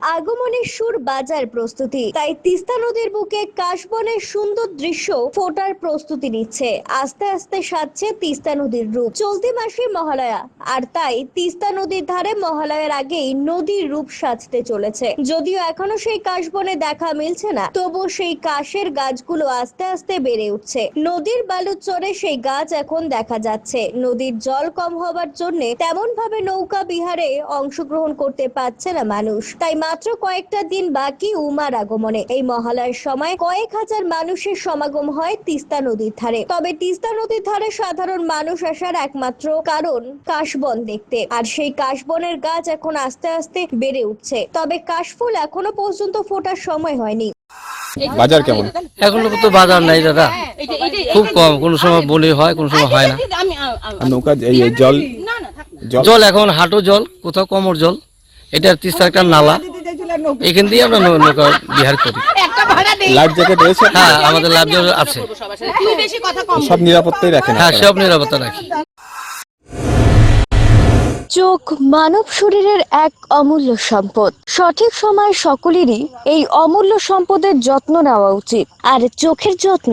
আগমনের সুর বাজার প্রস্তুতি। তাই তিস্তা নদীর বুকে কাশবনের সুন্দর দৃশ্য ফোটার প্রস্তুতি নিচ্ছে। আস্তে আস্তে সাজছে তিস্তা নদীর রূপ। চলতি মাসে মহালয়া। আর তাই তিস্তা নদীর ধারে মহালয়ার আগেই নদীর রূপ সাজতে চলেছে। যদিও এখনও সেই কাশবনে দেখা মিলছে না তবু সেই কাশের গাছগুলো আস্তে আস্তে বেড়ে উঠছে। নদীর বালুর চরে সেই গাছ এখন দেখা যাচ্ছে। নদীর জল কম হবার জন্য তেমন ভাবে নৌকা বিহারে অংশগ্রহণ করতে পারছে না মানুষ। তাই মাত্র কয়েকটা দিন বাকি উমার আগমনে। এই মহালয়ার সময় কয়েক হাজার মানুষের সমাগম হয় তিস্তা নদীর ধারে। তবে তিস্তা নদীর ধারে সাধারণ মানুষ আসার একমাত্র কারণ কাশবন দেখতে। আর সেই কাশবনের গাছ এখন আস্তে আস্তে বেড়ে উঠছে। তবে কাশফুল এখনও পর্যন্ত ফোটার সময় হয়নি। বাজার কেমন? এখন তো বাজার নাই দাদা। খুব কম। কোনো সময় বলি হয় কোনো সময় হয় না। নৌকা জল? জল? এখন হাঁটু জল কোথাও কমর জল। এটা তিস্তা একটা নালা। এখান দিয়ে আমরা নৌকা বিহার করি। লাইফ জ্যাকেট রয়েছে? হ্যাঁ আমাদের আছে। সব নিরাপত্তাই রাখেন হ্যাঁ সব নিরাপত্তা রাখি। চোখ মানব শরীরের এক অমূল্য সম্পদ। সঠিক সময় সকলেরই এই অমূল্য সম্পদের যত্ন নেওয়া উচিত। আর চোখের যত্ন